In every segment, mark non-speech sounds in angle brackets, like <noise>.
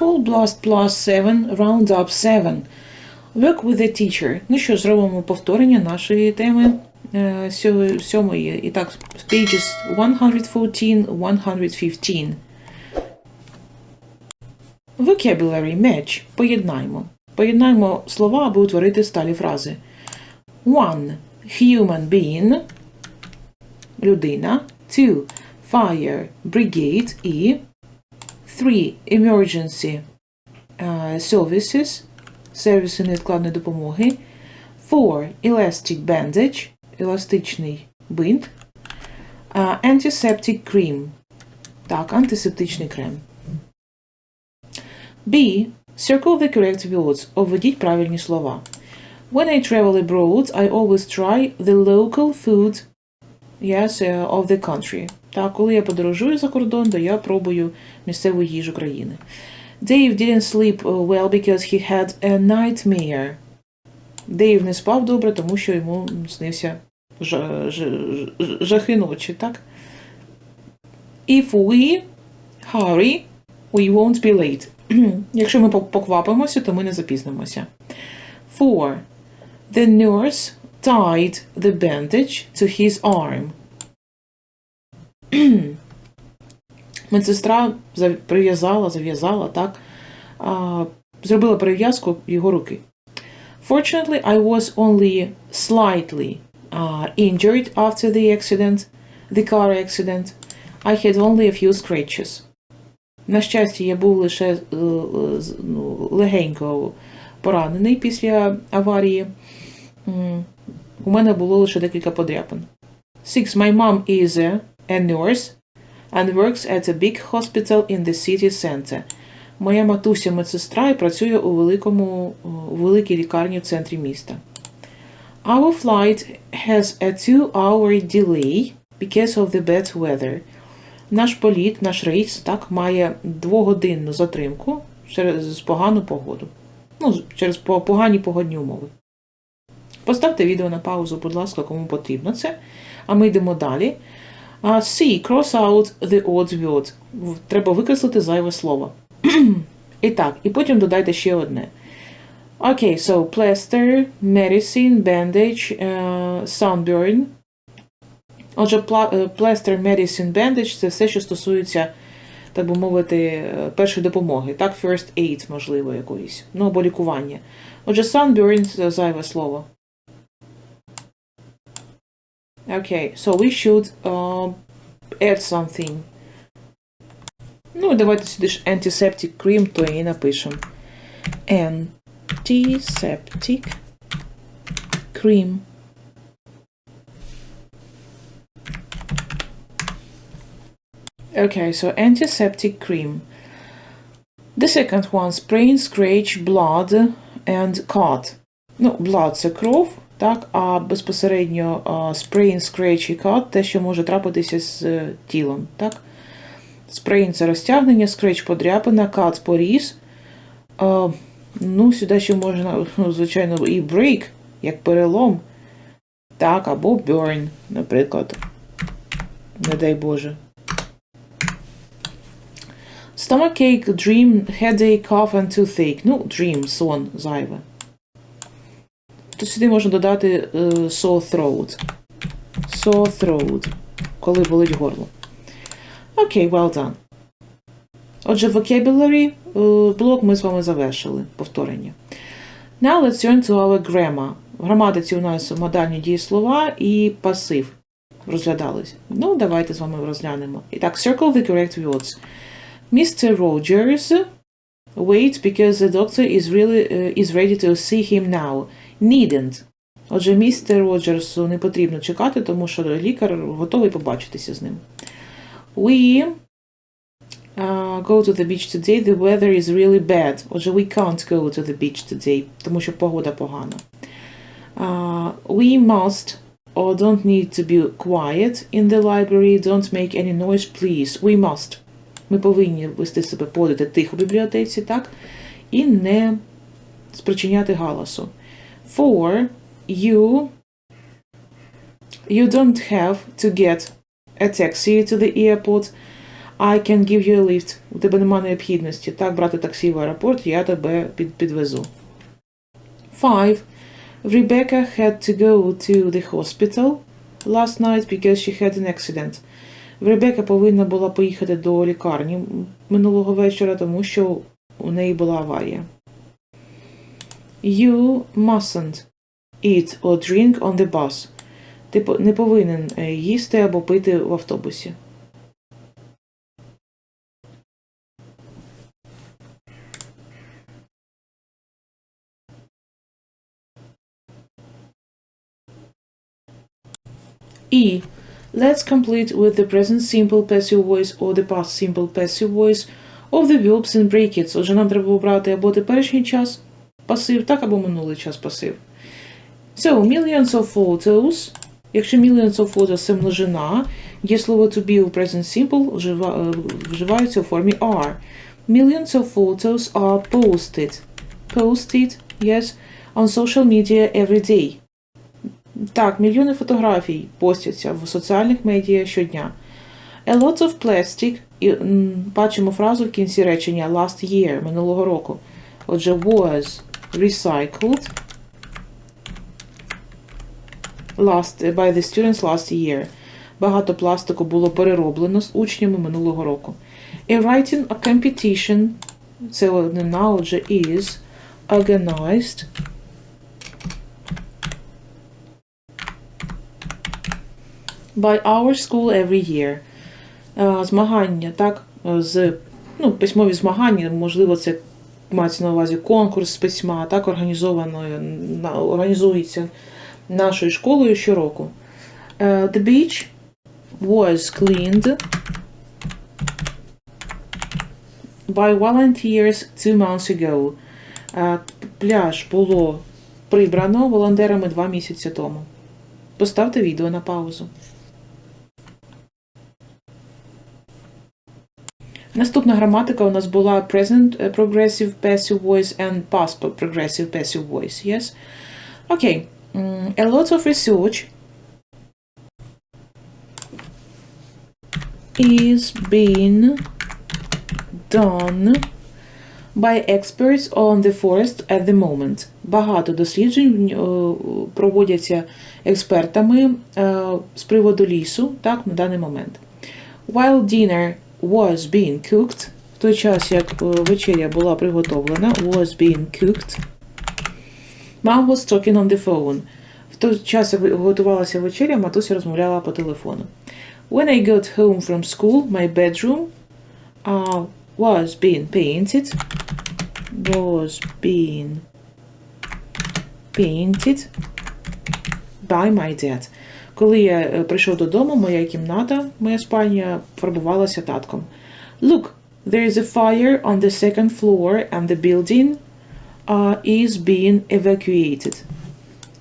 Full blast plus 7, round up 7. Work with the teacher. Ну що, зробимо повторення нашої теми е, сьомої. І так, pages 114, 115. Vocabulary match. Поєднаймо. Поєднаймо слова, аби утворити сталі фрази. One. Human being. Людина. Two. Fire. Brigade. І. Three. Emergency uh, services. Сервіси невідкладної допомоги. Four. Elastic bandage. Еластичний бинт. Uh, antiseptic cream. Так, антисептичний крем. B. Circle the correct words. Обведіть правильні слова. When I travel abroad, I always try the local food yes, uh, of the country. Так, коли я подорожую за кордон, то я пробую місцеву їжу країни. Dave didn't sleep uh, well because he had a nightmare. Дейв не спав добре, тому що йому снився жа- ж- ж- жахи ночі, так? If we hurry, we won't be late. <clears throat> Якщо ми пок- поквапимося, то ми не запізнимося. Four. The nurse tied the bandage to his arm. Медсестра прив'язала, зав'язала, так, а, зробила перев'язку його руки. Fortunately, I was only slightly uh, injured after the accident, the car accident. I had only a few scratches. На щастя, я був лише е, е, ну, легенько поранений після аварії. У мене було лише декілька подряпин. Six. My mom is a, a nurse and works at a big hospital in the city center. Моя матуся медсестра і працює у великому у великій лікарні в центрі міста. Our flight has a two-hour delay because of the bad weather. Наш політ, наш рейс, так, має двогодинну затримку через погану погоду. Ну, через погані погодні умови. Поставте відео на паузу, будь ласка, кому потрібно це. А ми йдемо далі. C. Cross out the odd word. Треба викреслити зайве слово. <clears throat> І так, і потім додайте ще одне. Окей, so plaster, medicine, bandage, uh, sunburn. Отже, е, plaster, medicine, bandage це все, що стосується, так би мовити, е, першої допомоги. Так, first aid, можливо, якоїсь. Ну, або лікування. Отже, sunburn це зайве слово. Okay, so we should uh, add something. Ну, давайте сюди ж antiseptic cream, то і напишемо. Antiseptic cream. Okay, so antiseptic cream. The second one, sprain, scratch, blood and cut. Ну, blood – це кров, так, а безпосередньо sprain, scratch і cut – те, що може трапитися з е, тілом, так. Sprain – це розтягнення, scratch – подряпина, cut – поріз. Ну, сюди ще можна, ну, звичайно, і break, як перелом, так, або burn, наприклад. Не дай Боже. Stomachache, dream, headache, cough and toothache. Ну, dream, сон, зайве. То сюди можна додати е, sore throat. Sore throat. Коли болить горло. Окей, well done. Отже, vocabulary е, блок ми з вами завершили. Повторення. Now let's turn to our grammar. В граматиці у нас модальні дієслова і пасив розглядались. Ну, давайте з вами розглянемо. І так, circle the correct words. Mr. Rogers, wait because the doctor is really uh, is ready to see him now. Needn't. Отже, містер Роджерсу не потрібно чекати, тому що лікар готовий побачитися з ним. We uh, go to the beach today. The weather is really bad. Отже, we can't go to the beach today, тому що погода погана. Uh, we must or don't need to be quiet in the library. Don't make any noise, please. We must. Ми повинні вести себе подати тихо в бібліотеці, так? І не спричиняти галасу. For you, you don't have to get a taxi to the airport. I can give you a lift. У тебе немає необхідності. Так, брати таксі в аеропорт, я тебе під, підвезу. 5. Rebecca had to go to the hospital last night because she had an accident. Ребека повинна була поїхати до лікарні минулого вечора, тому що у неї була аварія. You mustn't eat or drink on the bus. Ти не повинен е, їсти або пити в автобусі. E. Let's complete with the present simple passive voice or the past simple passive voice of the verbs in brackets. Отже, нам треба обрати або теперішній час пасив, так, або минулий час пасив. So, millions of photos. Якщо millions of photos це множина, є слово to be у present simple е, вживається у формі are. Millions of photos are posted. Posted, yes, on social media every day. Так, мільйони фотографій постяться в соціальних медіа щодня. A lot of plastic. І бачимо фразу в кінці речення last year минулого року. Отже, was recycled last, by the students last year. Багато пластику було перероблено з учнями минулого року. A writing a competition. Це однина, is organized by our school every year. Е, Змагання, так, з ну, письмові змагання, можливо, це мається на увазі конкурс з письма, так організується нашою школою щороку. Е, The beach was cleaned by volunteers two months ago. Е, Пляж було прибрано волонтерами два місяці тому. Поставте відео на паузу. Наступна граматика у нас була present uh, progressive passive voice and past progressive passive voice. Yes? Okay. Mm, A lot of research is being done by experts on the forest at the moment. Багато досліджень е, проводяться експертами е, з приводу лісу так, на даний момент. While dinner was being cooked, в той час, як е, вечеря була приготовлена, was being cooked, Mom was talking on the phone. В той час, як готувалася вечеря, матуся розмовляла по телефону. When I got home from school, my bedroom uh, was being painted. Was being painted by my dad. Коли я е, прийшов додому, моя кімната, моя спальня фарбувалася татком. Look, there is a fire on the second floor and the building uh, is being evacuated.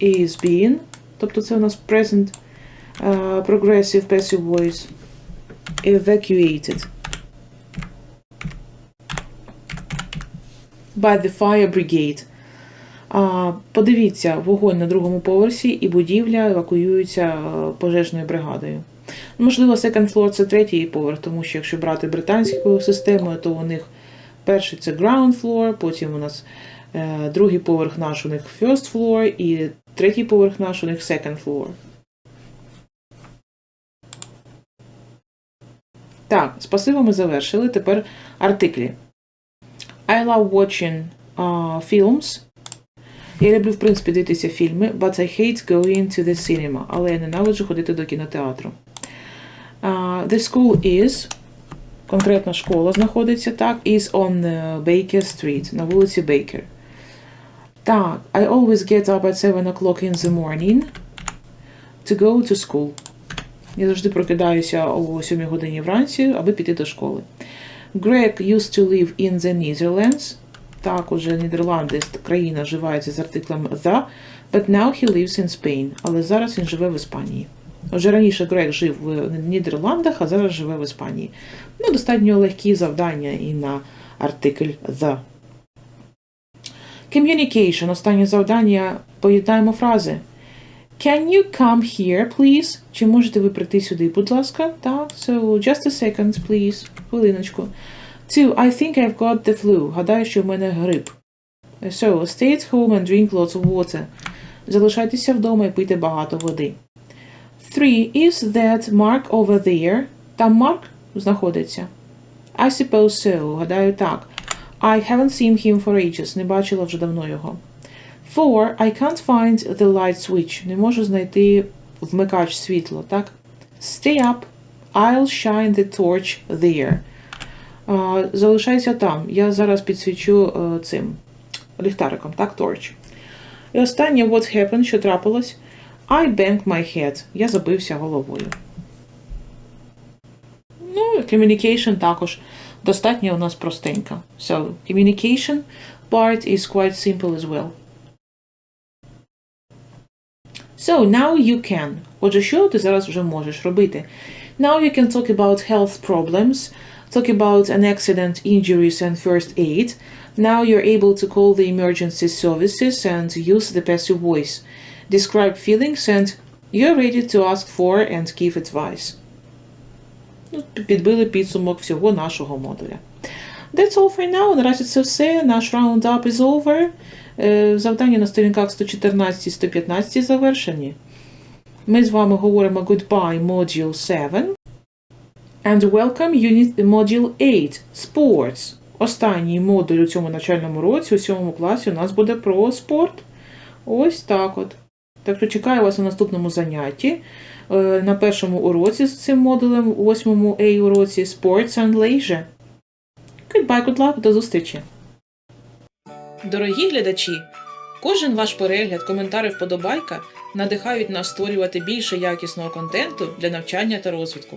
Is being, тобто це у нас present uh, progressive passive voice. Evacuated. By the fire brigade. А, подивіться, вогонь на другому поверсі і будівля евакуюється е, пожежною бригадою. Можливо, second floor це третій поверх, тому що якщо брати британською системою, то у них перший це ground floor, потім у нас е, другий поверх наш у них first floor, і третій поверх наш у них second floor. Так, з пасивом ми завершили. Тепер артиклі. I love watching uh, films. Я люблю, в принципі, дивитися фільми, but I hate going to the cinema. Але я ненавиджу ходити до кінотеатру. Uh, the school is, конкретна школа знаходиться, так, is on uh, Baker Street, на вулиці Baker. Так, I always get up at 7 o'clock in the morning to go to school. Я завжди прокидаюся о 7 годині вранці, аби піти до школи. Greg used to live in the Netherlands. Так, уже Нідерланди, країна вживається з артиклем the, but now he lives in Spain. Але зараз він живе в Іспанії. Вже раніше Грег жив в Нідерландах, а зараз живе в Іспанії. Ну, достатньо легкі завдання і на артикль the. Communication. Останнє завдання. Поєднаємо фрази. Can you come here, please? Чи можете ви прийти сюди, будь ласка? Так, so just a second, please. Хвилиночку. Two, I think I've got the flu. Гадаю, що в мене грип. So, stay at home and drink lots of water. Залишайтеся вдома і пийте багато води. Three, is that Mark over there? Там Марк знаходиться. I suppose so. Гадаю, так. I haven't seen him for ages. Не бачила вже давно його. Four, I can't find the light switch. Не можу знайти вмикач світла, так? Stay up. I'll shine the torch there. Залишайся там. Я зараз підсвічу е, цим ліхтариком, так, torch. І останнє what happened, що трапилось. I banged my head. Я забився головою. Ну, communication також достатньо у нас простенька. So, communication part is quite simple as well. So, now you can. Отже, що ти зараз вже можеш робити? Now you can talk about health problems, talk about an accident, injuries, and first aid. Now you're able to call the emergency services and use the passive voice. Describe feelings and you're ready to ask for and give advice. Ну, Підбили підсумок всього нашого модуля. That's all for now. Наразі це все. Наш roundup is over. Е, Завдання на сторінках 114-115 завершені. Ми з вами говоримо goodbye module 7. And welcome unit module 8 Sports. Останній модуль у цьому навчальному році, у сьомому класі, у нас буде про спорт. Ось так от. Так що чекаю вас на наступному занятті. Е, На першому уроці з цим модулем, у восьмому A уроці Sports and Leisure. Goodbye, good luck, до зустрічі! Дорогі глядачі! Кожен ваш перегляд, коментар вподобайка надихають нас створювати більше якісного контенту для навчання та розвитку.